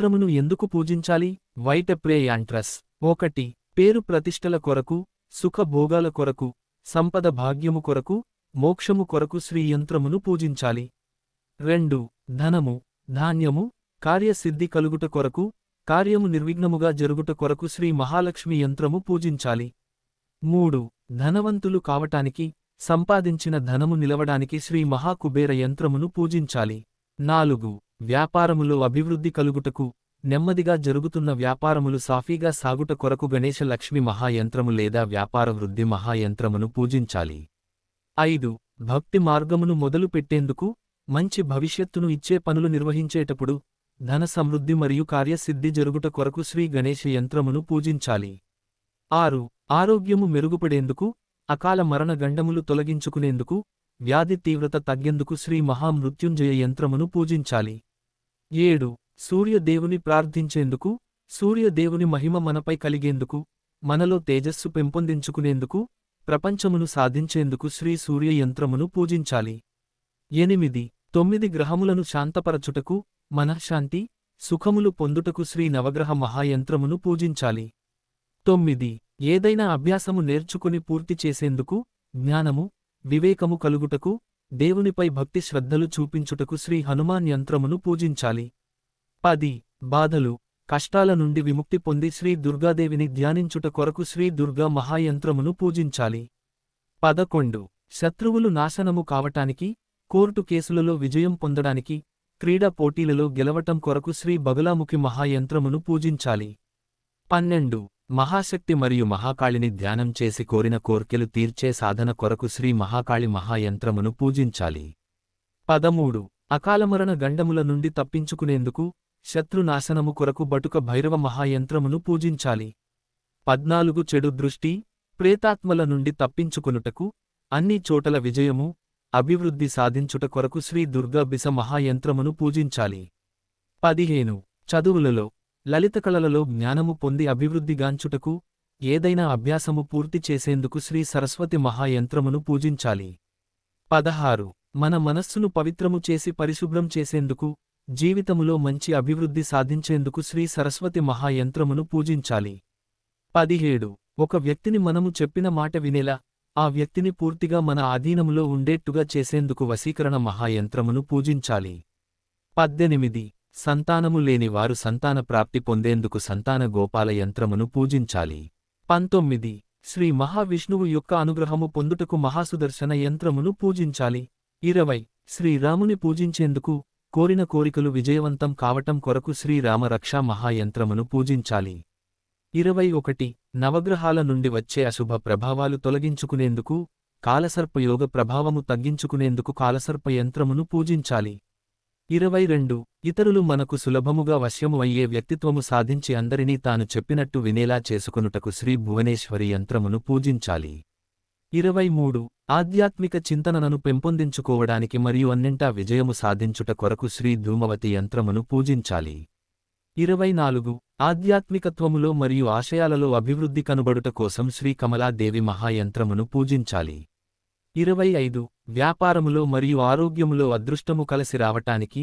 యంత్రమును ఎందుకు పూజించాలి? వైటప్రే యాంట్రస్ ఒకటి. పేరు ప్రతిష్టల కొరకు సుఖభోగాల కొరకు సంపద భాగ్యము కొరకు మోక్షము కొరకు శ్రీ యంత్రమును పూజించాలి. రెండు. ధనము. ధాన్యము కార్యసిద్ధి కలుగుట కొరకు కార్యము నిర్విఘ్నముగా జరుగుట కొరకు శ్రీ మహాలక్ష్మి యంత్రము పూజించాలి. మూడు. ధనవంతులు కావటానికి సంపాదించిన ధనము నిలవడానికి శ్రీ మహాకుబేర యంత్రమును పూజించాలి. నాలుగు వ్యాపారములో అభివృద్ధి కలుగుటకు నెమ్మదిగా జరుగుతున్న వ్యాపారములు సాఫీగా సాగుట కొరకు గణేశ లక్ష్మి మహాయంత్రము లేదా వ్యాపార వృద్ధి మహాయంత్రమును పూజించాలి. ఐదు భక్తి మార్గమును మొదలు పెట్టేందుకు మంచి భవిష్యత్తును ఇచ్చే పనులు నిర్వహించేటప్పుడు ధన సమృద్ధి మరియు కార్యసిద్ధి జరుగుట కొరకు శ్రీ గణేశ యంత్రమును పూజించాలి. ఆరు ఆరోగ్యము మెరుగుపడేందుకు అకాల మరణ గండములు తొలగించుకునేందుకు వ్యాధి తీవ్రత తగ్గేందుకు శ్రీ మహామృత్యుంజయ యంత్రమును పూజించాలి. ఏడు. సూర్యదేవుని ప్రార్థించేందుకు సూర్యదేవుని మహిమ మనపై కలిగేందుకు మనలో తేజస్సు పెంపొందించుకునేందుకు ప్రపంచమును సాధించేందుకు శ్రీ సూర్య యంత్రమును పూజించాలి. ఎనిమిది. తొమ్మిది గ్రహములను శాంతపరచుటకు మనఃశాంతి సుఖములు పొందుటకు శ్రీ నవగ్రహ మహాయంత్రమును పూజించాలి. తొమ్మిది. ఏదైనా అభ్యాసము నేర్చుకుని పూర్తి చేసేందుకు జ్ఞానము వివేకము కలుగుటకు దేవునిపై భక్తి శ్రద్ధలు చూపించుటకు శ్రీ హనుమాన్ యంత్రమును పూజించాలి. పది. బాధలు. కష్టాల నుండి విముక్తి పొంది శ్రీ దుర్గాదేవిని ధ్యానించుట కొరకు శ్రీ దుర్గా మహాయంత్రమును పూజించాలి. పదకొండు. శత్రువులు నాశనము కావటానికి కోర్టు కేసులలో విజయం పొందడానికి క్రీడా పోటీలలో గెలవటం కొరకు శ్రీ బగలాముఖి మహాయంత్రమును పూజించాలి. పన్నెండు. మహాశక్తి మరియు మహాకాళిని ధ్యానం చేసి కోరిన కోర్కెలు తీర్చే సాధన కొరకు శ్రీ మహాకాళి మహాయంత్రమును పూజించాలి. పదమూడు. అకాలమరణ గండముల నుండి తప్పించుకునేందుకు శత్రునాశనము కొరకు బటుక భైరవ మహాయంత్రమును పూజించాలి. పద్నాలుగు. చెడు దృష్టి ప్రేతాత్మల నుండి తప్పించుకొనుటకు అన్ని చోటల విజయము అభివృద్ధి సాధించుట కొరకు శ్రీ దుర్గా బిస మహాయంత్రమును పూజించాలి. పదిహేను. చదువులలో లలిత కళలలో జ్ఞానము పొంది అభివృద్ధిగాంచుటకు ఏదైనా అభ్యాసము పూర్తి చేసేందుకు శ్రీ సరస్వతి మహాయంత్రమును పూజించాలి. పదహారు. మన మనస్సును పవిత్రము చేసి పరిశుభ్రం చేసేందుకు జీవితములో మంచి అభివృద్ధి సాధించేందుకు శ్రీ సరస్వతి మహాయంత్రమును పూజించాలి. పదిహేడు. ఒక వ్యక్తిని మనము చెప్పిన మాట వినేలా ఆ వ్యక్తిని పూర్తిగా మన ఆధీనములో ఉండేట్టుగా చేసేందుకు వశీకరణ మహాయంత్రమును పూజించాలి. పద్దెనిమిది. సంతానము లేని వారు సంతాన ప్రాప్తి పొందేందుకు సంతాన గోపాల యంత్రమును పూజించాలి. పంతొమ్మిది. శ్రీ మహావిష్ణువు యొక్క అనుగ్రహము పొందుటకు మహాసుదర్శన యంత్రమును పూజించాలి. ఇరవై. శ్రీరాముని పూజించేందుకు కోరిన కోరికలు విజయవంతం కావటం కొరకు శ్రీరామ రక్షా మహాయంత్రమును పూజించాలి. ఇరవై ఒకటి. నవగ్రహాల నుండి వచ్చే అశుభ ప్రభావాలు తొలగించుకునేందుకు కాలసర్పయోగ ప్రభావము తగ్గించుకునేందుకు కాలసర్ప యంత్రమును పూజించాలి. ఇరవై రెండు. ఇతరులు మనకు సులభముగా వశ్యము అయ్యే వ్యక్తిత్వము సాధించి అందరినీ తాను చెప్పినట్టు వినేలా చేసుకొనుటకు శ్రీ భువనేశ్వరి యంత్రమును పూజించాలి. ఇరవై మూడు. ఆధ్యాత్మిక చింతనను పెంపొందించుకోవడానికి మరియు అన్నింటా విజయము సాధించుట కొరకు శ్రీ ధూమవతి యంత్రమును పూజించాలి. ఇరవై నాలుగు. ఆధ్యాత్మికత్వములో మరియు ఆశయాలలో అభివృద్ధి కనుబడుట కోసం శ్రీ కమలాదేవి మహాయంత్రమును పూజించాలి. ఇరవై ఐదు వ్యాపారములో మరియు ఆరోగ్యములో అదృష్టము కలసి రావటానికి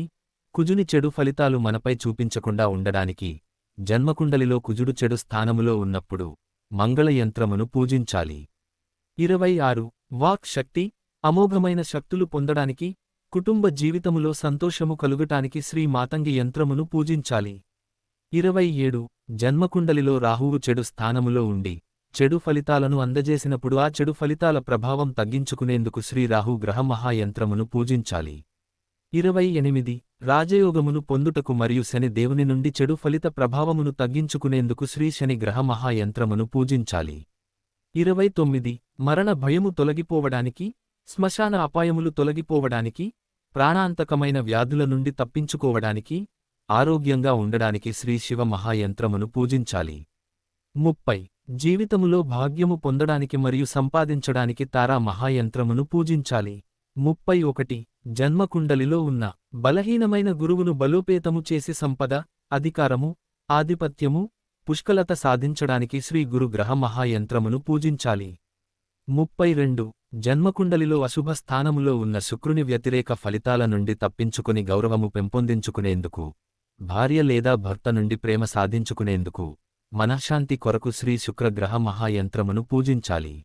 కుజుని చెడు ఫలితాలు మనపై చూపించకుండా ఉండడానికి జన్మకుండలిలో కుజుడు చెడు స్థానములో ఉన్నప్పుడు మంగళ యంత్రమును పూజించాలి. ఇరవై ఆరు వాక్ శక్తి అమోఘమైన శక్తులు పొందడానికి కుటుంబ జీవితములో సంతోషము కలుగటానికి శ్రీ మాతంగి యంత్రమును పూజించాలి. ఇరవై ఏడు జన్మకుండలిలో రాహువు చెడు స్థానములో ఉండి చెడు ఫలితాలను అందజేసినప్పుడు ఆ చెడు ఫలితాల ప్రభావం తగ్గించుకునేందుకు శ్రీరాహు గ్రహమహాయంత్రమును గ్రహ మహాయంత్రమును పూజించాలి. ఇరవై ఎనిమిది. రాజయోగమును పొందుటకు మరియు శని దేవుని నుండి చెడు ఫలిత ప్రభావమును తగ్గించుకునేందుకు శ్రీ శని గ్రహ మహాయంత్రమును పూజించాలి. ఇరవై తొమ్మిది. మరణ భయము తొలగిపోవడానికి శ్మశాన అపాయములు తొలగిపోవడానికి ప్రాణాంతకమైన వ్యాధుల నుండి తప్పించుకోవడానికి ఆరోగ్యంగా ఉండడానికి శ్రీ శివ మహాయంత్రమును పూజించాలి. ముప్పై. జీవితములో భాగ్యము పొందడానికి మరియు సంపాదించడానికి తారా మహాయంత్రమును పూజించాలి. ముప్పై ఒకటి. జన్మకుండలిలో ఉన్న బలహీనమైన గురువును బలోపేతము చేసి సంపద అధికారము ఆధిపత్యము పుష్కలత సాధించడానికి శ్రీ గురు గ్రహ మహాయంత్రమును పూజించాలి. ముప్పై రెండు. జన్మకుండలిలో అశుభ స్థానములో ఉన్న శుక్రుని వ్యతిరేక ఫలితాల నుండి తప్పించుకుని గౌరవము పెంపొందించుకునేందుకు భార్య లేదా భర్త నుండి ప్రేమ సాధించుకునేందుకు మనశ్శాంతి కొరకు శ్రీ శుక్రగ్రహ మహాయంత్రమును పూజించాలి.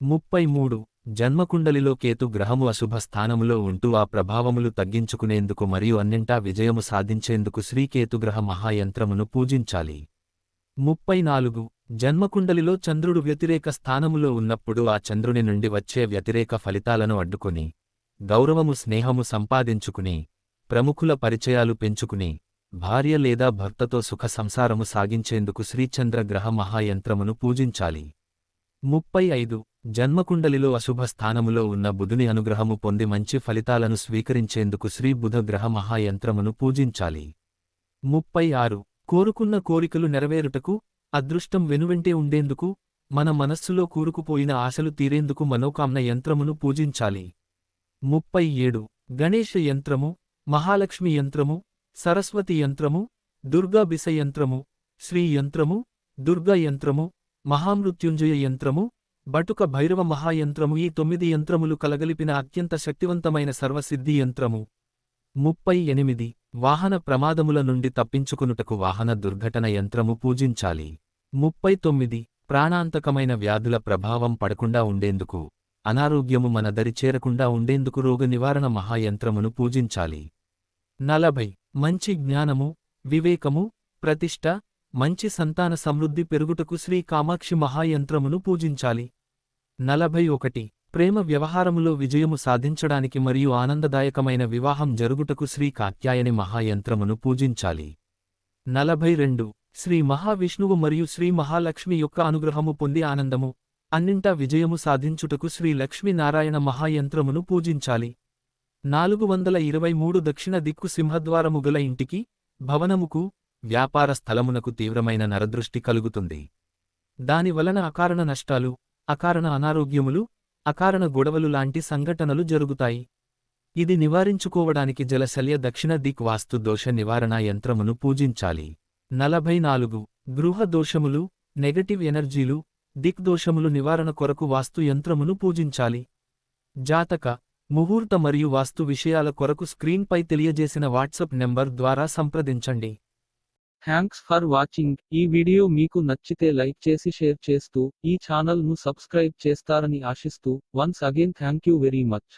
ముప్పై మూడు జన్మకుండలిలో కేతు గ్రహము అశుభ స్థానములో ఉంటూ ఆ ప్రభావములు తగ్గించుకునేందుకు మరియు అన్నింటా విజయము సాధించేందుకు శ్రీకేతుగ్రహ మహాయంత్రమును పూజించాలి. ముప్పై నాలుగు జన్మకుండలిలో చంద్రుడు వ్యతిరేక స్థానములో ఉన్నప్పుడు ఆ చంద్రుని నుండి వచ్చే వ్యతిరేక ఫలితాలను అడ్డుకుని గౌరవము స్నేహము సంపాదించుకుని ప్రముఖుల పరిచయాలు పెంచుకుని భార్య లేదా భర్తతో సుఖ సంసారము సాగించేందుకు శ్రీచంద్ర గ్రహ మహాయంత్రమును పూజించాలి. ముప్పై ఐదు జన్మకుండలిలో అశుభ స్థానములో ఉన్న బుధుని అనుగ్రహము పొంది మంచి ఫలితాలను స్వీకరించేందుకు శ్రీ బుధ గ్రహ మహాయంత్రమును పూజించాలి. ముప్పై ఆరు కోరుకున్న కోరికలు నెరవేరుటకు అదృష్టం వెనువెంటే ఉండేందుకు మన మనస్సులో కూరుకుపోయిన ఆశలు తీరేందుకు మనోకామ్న యంత్రమును పూజించాలి. ముప్పై ఏడు గణేశ యంత్రము మహాలక్ష్మి యంత్రము సరస్వతి యంత్రము దుర్గా బిసయంత్రము శ్రీ యంత్రము దుర్గా యంత్రము మహామృత్యుంజయ యంత్రము బటుక భైరవ మహాయంత్రము ఈ తొమ్మిది యంత్రములు కలగలిపిన అత్యంత శక్తివంతమైన సర్వసిద్ధి యంత్రము. ముప్పై ఎనిమిది. వాహన ప్రమాదముల నుండి తప్పించుకునుటకు వాహన దుర్ఘటన యంత్రము పూజించాలి. ముప్పై తొమ్మిది. ప్రాణాంతకమైన వ్యాధుల ప్రభావం పడకుండా ఉండేందుకు అనారోగ్యము మన దరి చేరకుండా ఉండేందుకు రోగ నివారణ మహాయంత్రమును పూజించాలి. నలభై. మంచి జ్ఞానము వివేకము ప్రతిష్ట మంచి సంతాన సమృద్ధి పెరుగుటకు శ్రీ కామాక్షి మహాయంత్రమును పూజించాలి. నలభై ఒకటి. ప్రేమ వ్యవహారములో విజయము సాధించడానికి మరియు ఆనందదాయకమైన వివాహం జరుగుటకు శ్రీ కాత్యాయని మహాయంత్రమును పూజించాలి. నలభై రెండు. శ్రీ మహావిష్ణువు మరియు శ్రీ మహాలక్ష్మి యొక్క అనుగ్రహము పొంది ఆనందము అన్నింటా విజయము సాధించుటకు శ్రీ లక్ష్మీనారాయణ మహాయంత్రమును పూజించాలి. నాలుగు వందల ఇరవై మూడు దక్షిణ దిక్కు సింహద్వారము గల ఇంటికి భవనముకు వ్యాపార స్థలమునకు తీవ్రమైన నరదృష్టి కలుగుతుంది. దానివలన అకారణ నష్టాలు అకారణ అనారోగ్యములు అకారణ గొడవలు లాంటి సంఘటనలు జరుగుతాయి. ఇది నివారించుకోవడానికి జలశల్య దక్షిణ దిక్ వాస్తు దోష నివారణ యంత్రమును పూజించాలి. నలభై నాలుగు గృహ దోషములు నెగటివ్ ఎనర్జీలు దిక్ దోషములు నివారణ కొరకు వాస్తు యంత్రమును పూజించాలి. జాతక ముహూర్త మరియు వాస్తు విషయాల కొరకు స్క్రీన్పై తెలియజేసిన వాట్సాప్ నెంబర్ ద్వారా సంప్రదించండి. థ్యాంక్స్ ఫర్ వాచింగ్ ఈ వీడియో మీకు నచ్చితే లైక్ చేసి షేర్ చేస్తూ ఈ ఛానల్ను సబ్స్క్రైబ్ చేస్తారని ఆశిస్తూ once again thank you very much